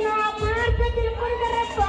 ಮಾಡ್ತಾ ತಿಳ್ಕೊಂಡಾರಪ್ಪ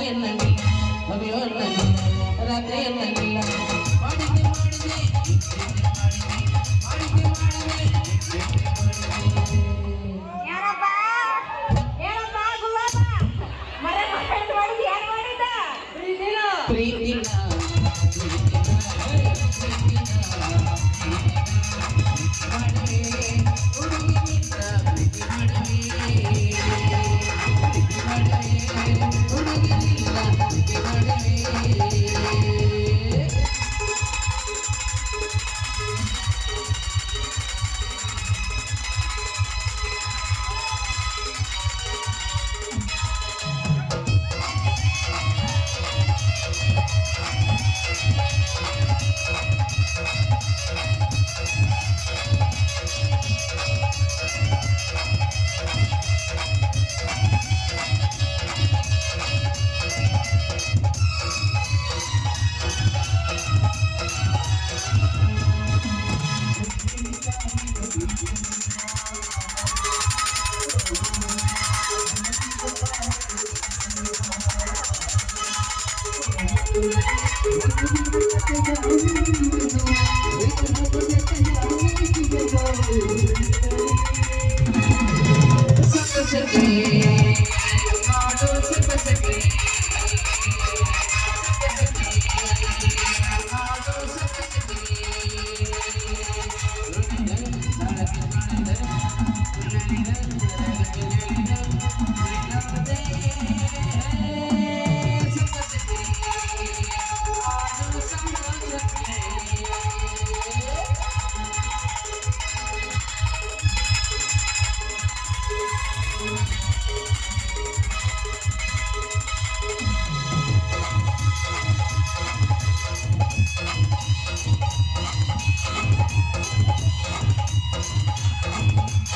ಹರಿಯನ್ನಲ್ಲಿ ಅಭಿಯೋನಲ್ಲಿ ರಾತ್ರಿಯನ್ನಲಿಲ್ಲ ಮಾಡಿದೆ Thank you.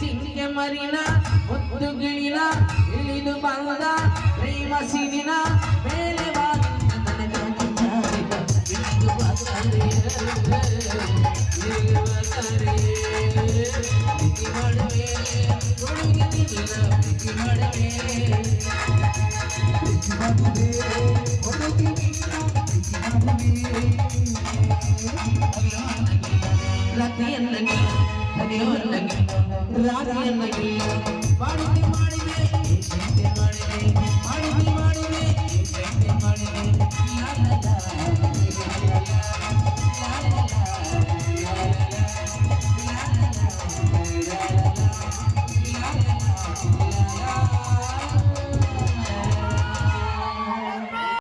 ಚಿಂಗೆ ಮರಿನ ಮುತ್ತು ಗಿಳಿನ ಇಳಿದು ಬಂದ ಪ್ರೇಮ ಸಿರಿನ ಮೇಲೆ ಮಾಡುವೆ ಹುಡುಗಿ ದಿನ ಮಾಡುವೆ ಪ್ರತಿಯನ್ನ ராசி அன்னைக்கு பாடித்து பாடினேன்.